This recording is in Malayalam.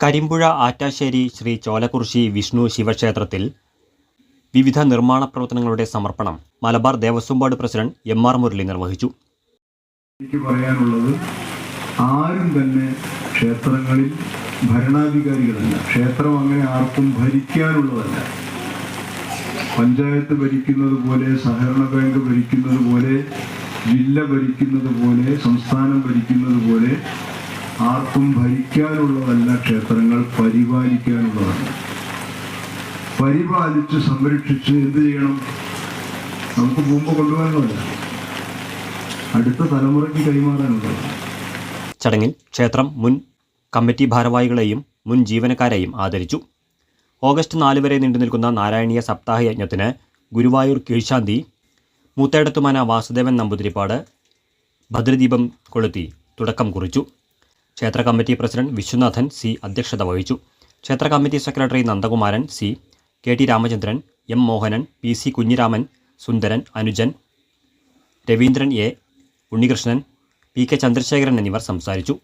കരിമ്പുഴ ആറ്റാശ്ശേരി ശ്രീ ചോലക്കുറിശി വിഷ്ണു ശിവക്ഷേത്രത്തിൽ വിവിധ നിർമ്മാണ പ്രവർത്തനങ്ങളുടെ സമർപ്പണം Malabar Devaswom board president M R Murali നിർവഹിച്ചു. എനിക്ക് പറയാനുള്ളത് ആരും തന്നെ ക്ഷേത്രങ്ങളിൽ ഭരണാധികാരികളല്ല. ക്ഷേത്രം അങ്ങനെ ആർക്കും ഭരിക്കാനുള്ളതല്ല. പഞ്ചായത്ത് ഭരിക്കുന്നത് പോലെ സഹകരണ ബാങ്ക് ഭരിക്കുന്നത് പോലെ ജില്ല ഭരിക്കുന്നത് പോലെ സംസ്ഥാനം ഭരിക്കുന്നത് പോലെ ആർക്കും ഭരിക്കാനുള്ളതല്ല ക്ഷേത്രങ്ങൾ പരിപാലിക്കാനുള്ളതാണ് പരിപാലിച്ച് സംരക്ഷിച്ച് എന്ത് ചെയ്യണം? നമുക്ക് മുമ്പ് കൊണ്ടുപോകാനുള്ളതല്ല. അടുത്ത തലമുറയ്ക്ക് കൈമാറാനുള്ളത് ചടങ്ങിൽ ക്ഷേത്രം മുൻ കമ്മിറ്റി ഭാരവാഹികളെയും മുൻ ജീവനക്കാരെയും ആദരിച്ചു. ഓഗസ്റ്റ് നാല് വരെ നീണ്ടുനിൽക്കുന്ന നാരായണീയ സപ്താഹ യജ്ഞത്തിന് ഗുരുവായൂർ കീഴ്ശാന്തി മൂത്തേടത്തുമാന വാസുദേവൻ നമ്പൂതിരിപ്പാട് ഭദ്രദീപം കൊളുത്തി തുടക്കം കുറിച്ചു. ക്ഷേത്ര കമ്മിറ്റി പ്രസിഡന്റ് വിശ്വനാഥൻ സി അധ്യക്ഷത വഹിച്ചു. ക്ഷേത്ര committee secretary Nandakumaran C K T Ramachandran M Mohanan P C Kunhiraman Sundaran Anujan Raveendran A Unnikrishnan P K Chandrasekharan എന്നിവർ സംസാരിച്ചു.